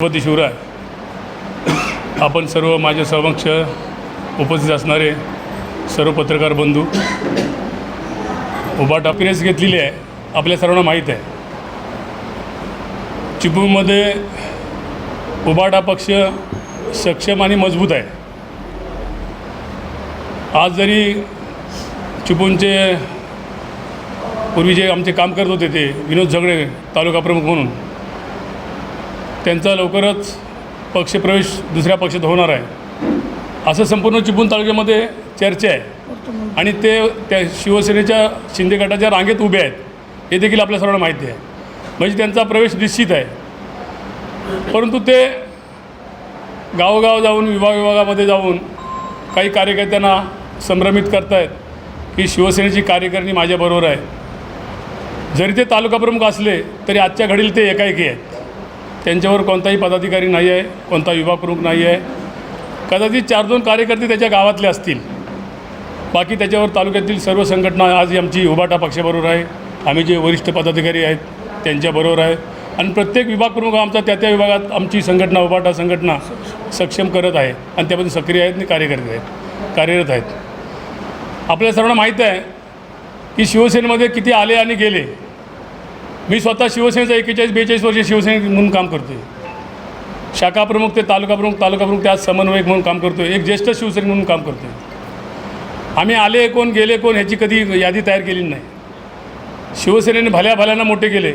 छत्रपती शिवराय आपण सर्व माझ्या समक्ष उपस्थित असणारे सर्व पत्रकार बंधू उभा टाकण्यास घेतलेली आहे आपल्या सर्वांना माहीत आहे. चिपळूणमध्ये उबाटा पक्ष सक्षम आणि मजबूत आहे. आज जरी चिपळूणचे पूर्वी जे आमचे काम करत होते ते विनोद झगडे तालुका प्रमुख म्हणून त्यांचा लवकरच पक्षप्रवेश दुसऱ्या पक्षात होणार आहे. असं संपूर्ण चिपळूण तालुक्यामध्ये चर्चा आहे. आणि ते त्या शिवसेनेच्या शिंदे गटाच्या रांगेत उभे आहेत. हे देखील आपल्या सर्वांना माहिती आहे. म्हणजे त्यांचा प्रवेश निश्चित आहे. परंतु ते गावोगाव जाऊन विभाग विभागामध्ये जाऊन काही कार्यकर्त्यांना संभ्रमित करतायत. की शिवसेनेची कार्यकारिणी माझ्याबरोबर आहे. जरी ते तालुका प्रमुख असले तरी आजच्या घडीला ते एकाएकी आहेत. त्यांच्यावर कोणताही पदाधिकारी नाही आहे कोणता विभाग प्रमुख नाही आहे. कदाचित चार दोन कार्यकर्ते त्याच्या गावातले असतील. बाकी त्याच्यावर तालुक्यातील सर्व संघटना आज आमची उभाटा पक्षाबरोबर आहे. आम्ही जे वरिष्ठ पदाधिकारी आहेत त्यांच्याबरोबर आहे. आणि प्रत्येक विभाग प्रमुख आमचा त्या त्या विभागात आमची संघटना उभाटा संघटना सक्षम करत आहे. आणि त्यामध्ये सक्रिय आहेत आणि कार्यकर्ते आहेत कार्यरत आहेत. आपल्या सर्वांना माहीत आहे की शिवसेनेमध्ये किती आले आणि गेले. मी स्वतः शिवसेनेचा एकेचाळीस बेचाळीस वर्ष शिवसेने म्हणून काम करतो आहे शाखाप्रमुख ते तालुका प्रमुख तालुका प्रमुख त्यात समन्वयक म्हणून काम करतो आहे एक ज्येष्ठ शिवसैनिक म्हणून काम करतो आहे आम्ही आले कोण गेले कोण ह्याची कधी यादी तयार केली नाही. शिवसेनेने भल्या भल्यांना मोठे केले.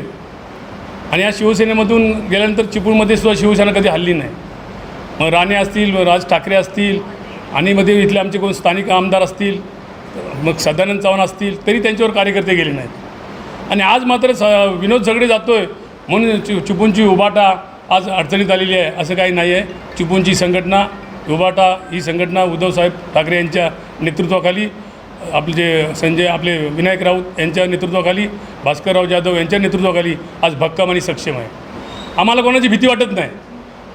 आणि या शिवसेनेमधून गेल्यानंतर चिपळूणमध्ये सुद्धा शिवसेना कधी हल्ली नाही. मग राणे असतील राज ठाकरे असतील आणि मध्ये इथले आमचे कोण स्थानिक आमदार असतील मग सदानंद चव्हाण असतील तरी त्यांच्यावर कार्यकर्ते गेले नाहीत. आणि आज मात्र स विनोद झगडे जातो आहे म्हणून चि चिपळूणची उबाटा आज अडचणीत आलेली आहे. असं काही नाही आहे चिपूंची संघटना उबाटा ही संघटना उद्धवसाहेब ठाकरे यांच्या नेतृत्वाखाली आपले जे संजय आपले विनायक राऊत यांच्या नेतृत्वाखाली भास्करराव जाधव यांच्या नेतृत्वाखाली आज भक्कम आणि सक्षम आहे. आम्हाला कोणाची भीती वाटत नाही.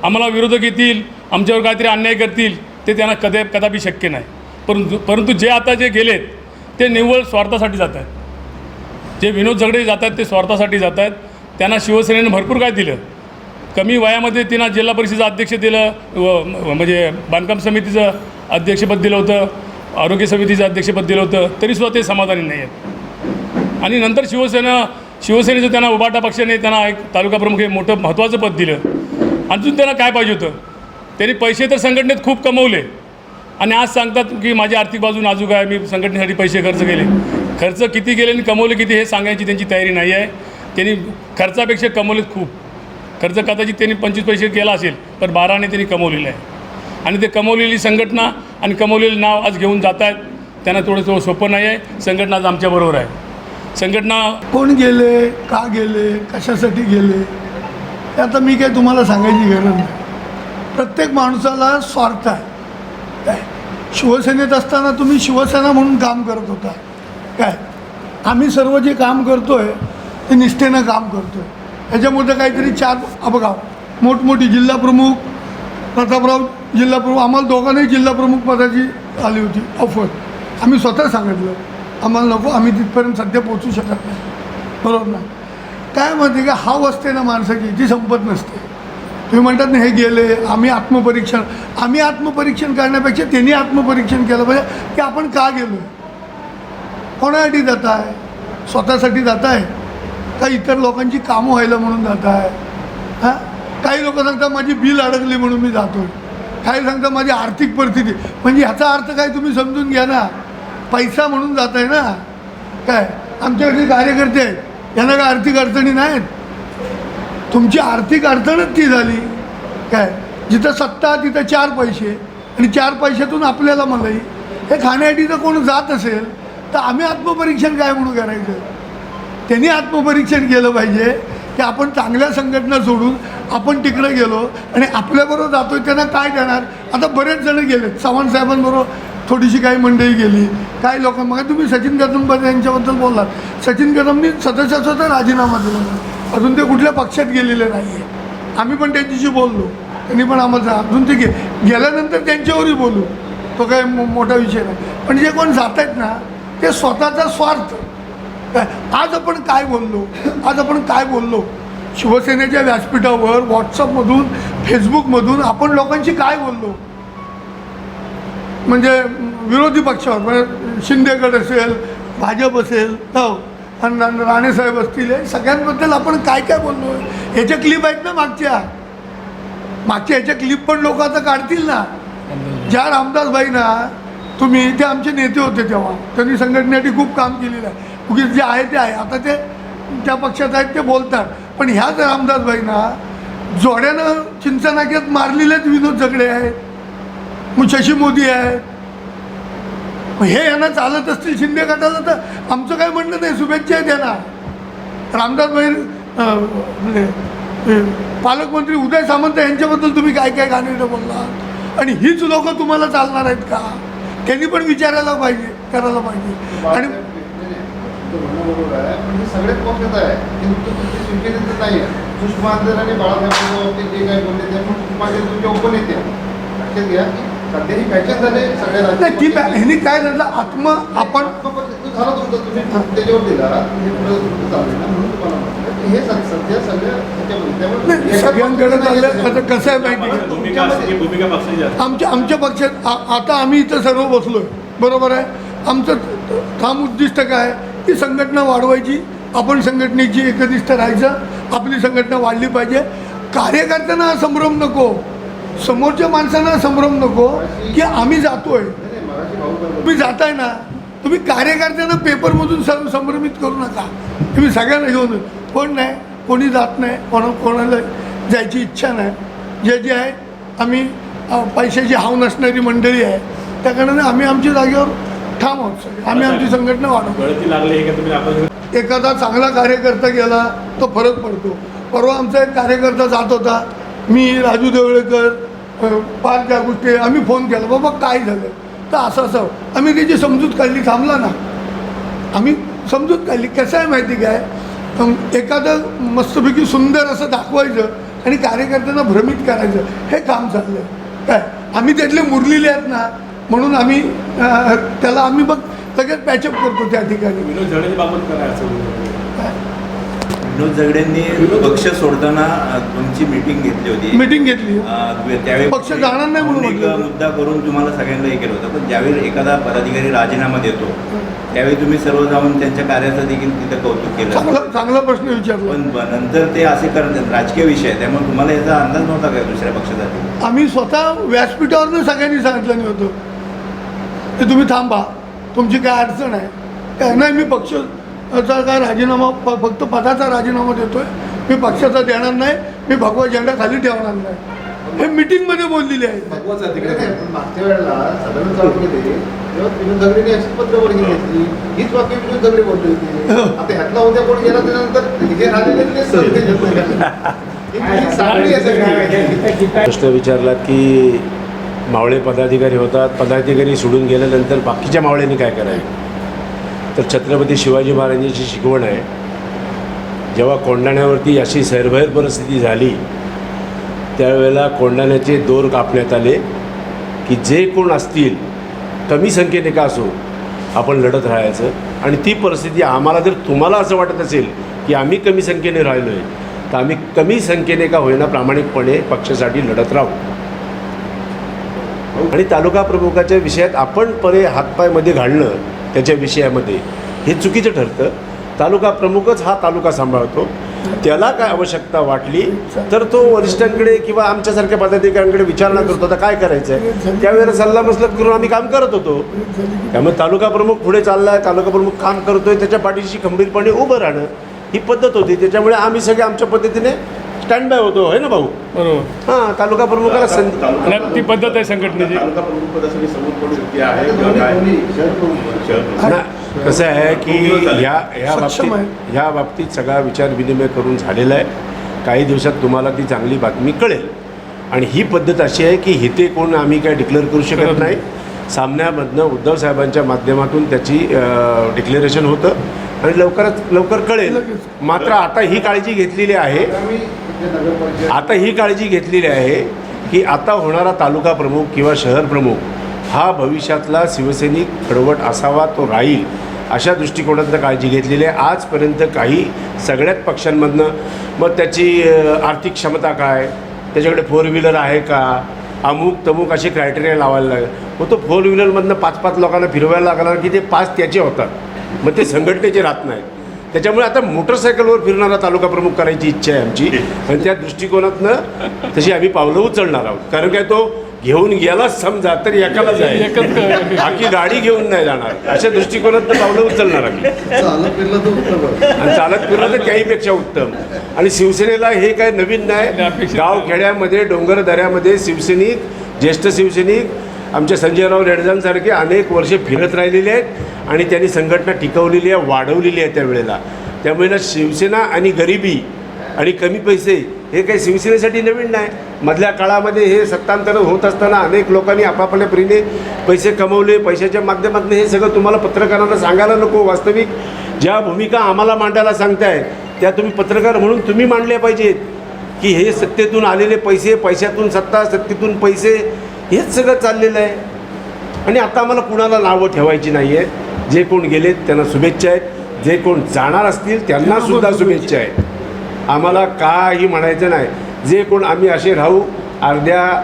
आम्हाला विरोधक येतील आमच्यावर काहीतरी अन्याय करतील ते त्यांना कधी कदापि शक्य नाही. परंतु परंतु जे आता जे गेलेत ते निव्वळ स्वार्थासाठी जात आहेत. जे विनोद झगडे जात आहेत ते स्वार्थासाठी जात आहेत. त्यांना शिवसेनेनं भरपूर काय दिलं. कमी वयामध्ये त्यांना जिल्हा परिषदेचं अध्यक्ष दिलं व म्हणजे बांधकाम समितीचं अध्यक्षपद दिलं होतं आरोग्य समितीचं अध्यक्षपद दिलं होतं तरीसुद्धा ते समाधानी नाही आहेत. आणि नंतर शिवसेना शिवसेनेचं त्यांना उबाटा पक्षाने त्यांना एक तालुका प्रमुख हे मोठं महत्त्वाचं पद दिलं. अजून त्यांना काय पाहिजे होतं? त्यांनी पैसे तर संघटनेत खूप कमवले. आणि आज सांगतात की माझी आर्थिक बाजू नाजूक आहे मी संघटनेसाठी पैसे खर्च केले. खर्च किती गेले आणि कमवले किती हे सांगायची त्यांची तयारी नाही आहे. त्यांनी खर्चापेक्षा कमवलेत खूप. खर्च कदाचित त्यांनी पंचवीस पैसे केला असेल पण बाराने त्यांनी कमवलेलं आहे. आणि ते कमवलेली संघटना आणि कमवलेलं नाव आज घेऊन जात आहेत त्यांना थोडं थोडं सोपं नाही आहे. संघटना आज आमच्याबरोबर आहे. संघटना कोण गेले का गेले कशासाठी गेले हे आता मी काय तुम्हाला सांगायची गरज नाही. प्रत्येक माणसाला स्वार्थ आहे. काय शिवसेनेत असताना तुम्ही शिवसेना म्हणून काम करत होता. काय? आम्ही सर्व जे काम करतो आहे ते निष्ठेनं काम करतो आहे ह्याच्यामध्ये काहीतरी चार बघा मोठमोठी जिल्हाप्रमुख प्रतापराव जिल्हाप्रमुख आम्हाला दोघांनाही जिल्हाप्रमुख पदाची आली होती ऑफर आम्ही स्वतः सांगितलं आम्हाला नको आम्ही तिथपर्यंत सध्या पोचू शकत नाही. बरोबर ना? काय म्हणते का हाव असते ना माणसाची जी संपत नसते. तुम्ही म्हणतात ना हे गेले आम्ही आत्मपरीक्षण. आम्ही आत्मपरीक्षण करण्यापेक्षा त्यांनी आत्मपरीक्षण केलं पाहिजे की आपण का गेलो? कोणासाठी जात आहे स्वतःसाठी जात आहे का इतर लोकांची कामं व्हायला म्हणून जात आहे हां? काही लोक सांगतात माझी बिल अडकली म्हणून मी जातो काही सांगतात माझी आर्थिक परिस्थिती म्हणजे ह्याचा अर्थ काय तुम्ही समजून घ्या ना. पैसा म्हणून जात आहे ना. काय? आमच्याकडे कार्यकर्ते आहेत. यांना काय आर्थिक अडचणी नाहीत. तुमची आर्थिक अडचणच ती झाली. काय? जिथं सत्ता तिथं चार पैसे. आणि चार पैशातून आपल्याला मलाई. हे खाण्यासाठी जर कोण जात असेल? तर आम्ही आत्मपरीक्षण काय म्हणून करायचं? त्यांनी आत्मपरीक्षण केलं पाहिजे की आपण चांगल्या संघटना सोडून आपण तिकडे गेलो आणि आपल्याबरोबर जातोय त्यांना काय देणार? आता बरेच जण गेलेत चव्हाण साहेबांबरोबर थोडीशी काही मंडळी गेली काही लोक मग तुम्ही सचिन कदम यांच्याबद्दल बोललात. सचिन कदमनी सदस्याचा राजीनामा दिला. अजून ते कुठल्या पक्षात गेलेले नाही आहे आम्ही पण त्यांच्याशी बोललो. त्यांनी पण आम्हाला अजून ते गे गेल्यानंतर त्यांच्यावरही बोलू. तो काही मो- मोठा विषय नाही. पण जे कोण जात आहेत ना ते स्वतःचा स्वार्थ. काय आज आपण काय बोललो? आज आपण काय बोललो? शिवसेनेच्या व्यासपीठावर व्हॉट्सअपमधून फेसबुकमधून आपण लोकांशी काय बोललो? म्हणजे विरोधी पक्षावर म्हणजे शिंदेगड असेल भाजप असेल हो आणि राणेसाहेब असतील सगळ्यांबद्दल आपण काय काय बोललो? ह्याच्या क्लिप आहेत ना मागच्या. मागच्या ह्याच्या क्लिप पण लोक आता काढतील ना. ज्या रामदासबाई ना तुम्ही ते आमचे नेते होते तेव्हा. त्यांनी संघटनेसाठी खूप काम केलेलं आहे. उगीच जे आहे ते आहे. आता ते त्या पक्षात आहेत ते बोलतात. पण ह्याच रामदासबाईंना जोड्यानं चिंचनाक्यात मारलेलेच विनोद झगडे आहेत. मग शशी मोदी आहेत. हे यांना चालत असतील शिंदे गटाला तर आमचं काय म्हणणं नाही. शुभेच्छा आहेत यांना रामदासबाई म्हणजे, पालकमंत्री उदय सामंत यांच्याबद्दल तुम्ही काय काय गाणी बोललात? आणि हीच लोकं तुम्हाला चालणार आहेत का? त्यांनी पण विचारायला पाहिजे करायला पाहिजे. आणि नाही ते ही. ह्यांनी काय झालं आत्म आपण झाला तुमचा तुम्ही त्याच्यावर दिला. हे की हे सध्या सगळ्या सगळ्यांकडे चाललं आता कसं आहे माहिती आमच्या आमच्या पक्षात आता आम्ही इथं सर्व बसलोय. बरोबर आहे? आमचं ठाम उद्दिष्ट काय की संघटना वाढवायची आपण संघटनेची एकनिष्ठ राहायचं आपली संघटना वाढली पाहिजे. कार्यकर्त्यांना संभ्रम नको. समोरच्या माणसांना संभ्रम नको की आम्ही जातोय? तुम्ही जाताय ना? तुम्ही कार्यकर्त्यांना पेपरमधून सं संभ्रमित करू नका. तुम्ही सगळ्यांना घेऊन कोण नाही कोणी जात नाही कोणा कोणाला जायची इच्छा नाही. जे जे आहे आम्ही पैशाची हाव नसणारी मंडळी आहे. त्या कारणाने आम्ही आमच्या जागेवर ठाम आहोत. आम्ही आमची संघटना वाढवतो. एखादा चांगला कार्यकर्ता गेला तो फरक पडतो. परवा आमचा एक कार्यकर्ता जात होता. मी राजू देवळेकर पाच त्या गोष्टी आम्ही फोन केला. बाबा काय झालं? तर असं असं. आम्ही त्याची समजूत काढली थांबला ना. आम्ही समजूत काढली. कसं आहे माहिती काय? एखादं मस्तपैकी सुंदर असं दाखवायचं आणि कार्यकर्त्यांना भ्रमित करायचं. हे काम चाललं काय? आम्ही त्यातले मुरलेले आहेत ना. म्हणून आम्ही त्याला आम्ही बघ लगेच पॅचअप करतो त्या ठिकाणी. विनोद झगडेंनी पक्ष सोडताना तुमची मीटिंग घेतली होती. मीटिंग घेतली. अ, त्यावेळी पक्ष जाणार नाही म्हणून एक म्हटलं. मुद्दा करून तुम्हाला सगळ्यांना हे केलं होतं. पण ज्यावेळी एखादा पदाधिकारी राजीनामा देतो त्यावेळी तुम्ही सर्व जाऊन त्यांच्या कार्याचं देखील तिथं कौतुक केलं. चांगला चांगला प्रश्न विचारला. पण ब- नंतर ते असे करतात राजकीय विषय आहे त्यामुळे तुम्हाला याचा अंदाज नव्हता काय दुसऱ्या पक्षासाठी? आम्ही स्वतः व्यासपीठावरनं सगळ्यांनी सांगितलं होतं. की तुम्ही थांबा तुमची काय अडचण आहे? काय नाही मी पक्षाचा काय राजीनामा फक्त पदाचा राजीनामा देतोय. मी पक्षाचा देणार नाही मी भगवा झेंडा खाली ठेवणार नाही. हे मीटिंगमध्ये बोललेले आहे. मागच्या वेळेला साधारण हीच वाक्य विनोद दगडे बोलले होते. आता ह्यातला उद्या कोण गेला त्यानंतर हे. ही ही. प्रश्न विचारला की मावळे पदाधिकारी होतात. पदाधिकारी सोडून गेल्यानंतर बाकीच्या मावळ्यांनी काय करावे तर छत्रपती शिवाजी महाराजांची शिकवण आहे. जेव्हा कोंडाण्यावरती अशी सैरभैर परिस्थिती झाली त्यावेळेला कोंडाण्याचे दोर कापण्यात आले की जे कोण असतील कमी संख्येने का असो आपण लढत राहायचं. आणि ती परिस्थिती आम्हाला जर तुम्हाला असं वाटत असेल की आम्ही कमी संख्येने राहिलो आहे तर आम्ही कमी संख्येने का होईना प्रामाणिकपणे पक्षासाठी लढत राहू. आणि तालुका प्रमुखाच्या विषयात आपण परे हातपायमध्ये घालणं त्याच्या विषयामध्ये. हे चुकीचं ठरतं. तालुका प्रमुखच हा तालुका सांभाळतो. त्याला काय आवश्यकता वाटली तर तो वरिष्ठांकडे किंवा आमच्यासारख्या पदाधिकाऱ्यांकडे विचारणा करतो. आता काय करायचं आहे त्यावेळेला सल्ला मसलत करून आम्ही काम करत होतो. त्यामुळे तालुका प्रमुख पुढे चालला आहे तालुका प्रमुख काम करतोय त्याच्या पाठीशी खंबीरपणे उभं राहणं ही पद्धत होती. त्याच्यामुळे आम्ही सगळे आमच्या पद्धतीने स्टँड बाय होतो है ना भाऊ? बरोबर. हां तालुका प्रमुखाला संधी आणि ती पद्धत आहे संघटनेची. तालुका प्रमुख पदासाठी समोर आहे? किंवा काय. ना कसं आहे की ह्या ह्या सक्षम बाबतीत ह्या बाबतीत सगळा विचार विनिमय करून झालेला आहे. काही दिवसात तुम्हाला ती चांगली बातमी कळेल. आणि ही पद्धत अशी आहे की हिते कोण आम्ही काय डिक्लेअर करू शकत नाही. सामन्यामधनं उद्धव साहेबांच्या माध्यमातून त्याची डिक्लेरेशन होतं. आणि लवकरात लवकर कळेल. मात्र आता ही काळजी घेतलेली आहे. आता ही काळजी घेतलेली आहे की आता होणारा तालुका प्रमुख किंवा शहर प्रमुख हा भविष्यातला शिवसैनिक खडवट असावा तो राहील अशा दृष्टिकोनातनं काळजी घेतलेली आहे. आजपर्यंत काही सगळ्याच पक्षांमधनं मग त्याची आर्थिक क्षमता काय त्याच्याकडे फोर व्हीलर आहे का अमुक तमुक असे क्रायटेरिया लावायला लागेल. मग तो फोर व्हीलरमधनं पाच पाच लोकांना फिरवायला लागला की ते पाच त्याचे होतात. मग ते संघटनेचे राहत नाहीत. त्याच्यामुळे आता मोटरसायकलवर फिरणारा तालुका प्रमुख करायची इच्छा आहे आमची. आणि त्या दृष्टिकोनातनं तशी आम्ही पावलं उचलणार आहोत. कारण काय तो घेऊन गेलाच समजा तर एकाला जाईल. बाकी गाडी घेऊन नाही जाणार. अशा दृष्टिकोनातनं पावलं उचलणार आम्ही. आणि चालत फिरलं तर त्याहीपेक्षा उत्तम. आणि शिवसेनेला हे काय नवीन नाही. गाव खेड्यामध्ये डोंगर दऱ्यामध्ये शिवसैनिक ज्येष्ठ शिवसैनिक आमच्या संजयराव रेडजांसारखे अनेक वर्षे फिरत राहिलेले आहेत आणि त्यांनी संघटना टिकवलेली आहे वाढवलेली आहे त्यावेळेला. त्यामुळे ना शिवसेना आणि गरिबी आणि कमी पैसे हे काही शिवसेनेसाठी नवीन नाही. मधल्या काळामध्ये हे सत्तांतरण होत असताना अनेक लोकांनी आपापल्या परीने पैसे कमवले. पैशाच्या माध्यमातून हे सगळं तुम्हाला पत्रकारांना सांगायला नको. वास्तविक ज्या भूमिका आम्हाला मांडायला सांगताय त्या तुम्ही पत्रकार म्हणून तुम्ही मांडल्या पाहिजेत. की हे सत्तेतून आलेले पैसे पैशातून सत्ता सत्तेतून पैसे हेच सगळं चाललेलं आहे. आणि आता आम्हाला कुणाला नावं ठेवायची नाही आहे जे कोण गेलेत त्यांना शुभेच्छा आहेत. जे कोण जाणार असतील त्यांना सुद्धा शुभेच्छा आहेत. आम्हाला काही म्हणायचं नाही. जे कोण आम्ही असे राहू अर्ध्या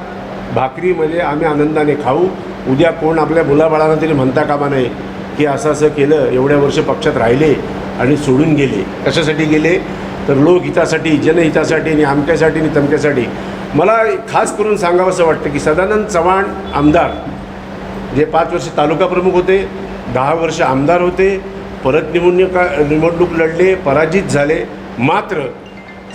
भाकरीमध्ये आम्ही आनंदाने खाऊ. उद्या कोण आपल्या मुलाबाळांना तरी म्हणता कामा नये. की असं असं केलं एवढ्या वर्ष पक्षात राहिले आणि सोडून गेले. कशासाठी गेले? तर लोकहितासाठी जनहितासाठी आणि आमक्यासाठी आणि तमक्यासाठी मला खास करून सांगावंसं वाटतं की सदानंद चव्हाण आमदार जे पाच वर्ष तालुका प्रमुख होते दहा वर्ष आमदार होते परत निवडणुका निवडणूक लढले पराजित झाले मात्र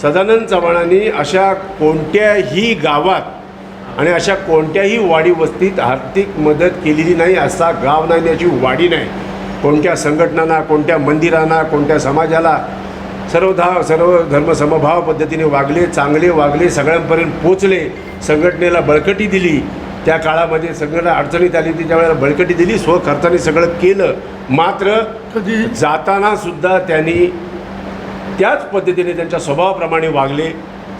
सदानंद चव्हाणांनी अशा कोणत्याही गावात आणि अशा कोणत्याही वाडी वस्तीत आर्थिक मदत केलेली नाही असा गाव नाही याची वाडी नाही. कोणत्या संघटनांना कोणत्या मंदिरांना कोणत्या समाजाला सर्व धा सर्व धर्मसमभाव पद्धतीने वागले चांगले वागले सगळ्यांपर्यंत पोचले संघटनेला बळकटी दिली. त्या काळामध्ये संघटना अडचणीत आली होती त्यावेळेला बळकटी दिली स्वखर्चाने सगळं केलं. मात्र कधी? जाताना सुद्धा त्यांनी त्याच पद्धतीने त्यांच्या स्वभावाप्रमाणे वागले.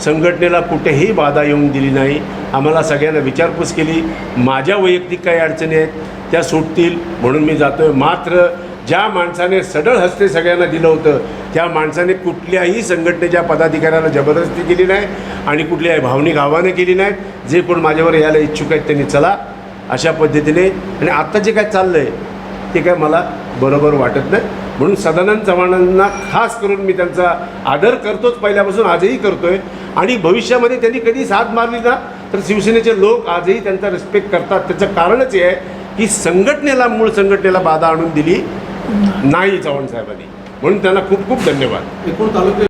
संघटनेला कुठेही बाधा येऊन दिली नाही. आम्हाला सगळ्यांना विचारपूस केली. माझ्या वैयक्तिक काही अडचणी आहेत त्या सुटतील म्हणून मी जातो आहे मात्र ज्या माणसाने सडळ हस्ते सगळ्यांना दिलं होतं त्या माणसाने कुठल्याही संघटनेच्या पदाधिकाऱ्याला जबरदस्ती केली नाही आणि कुठल्याही भावनिक आव्हानं केली नाहीत जे कोण माझ्यावर यायला इच्छुक आहेत त्यांनी चला अशा पद्धतीने. आणि आत्ता जे काय चाललं आहे ते काय मला बरोबर वाटत नाही. म्हणून सदानंद चव्हाणांना खास करून मी त्यांचा आदर करतोच पहिल्यापासून आजही करतो आहे आणि भविष्यामध्ये त्यांनी कधी साथ मारली ना तर शिवसेनेचे लोक आजही त्यांचा रिस्पेक्ट करतात. त्याचं कारणच हे आहे की संघटनेला मूळ संघटनेला बाधा आणून दिली. नाही चव्हाण साहेबांनी. म्हणून त्यांना खूप खूप धन्यवाद. एकूण तालुक्यात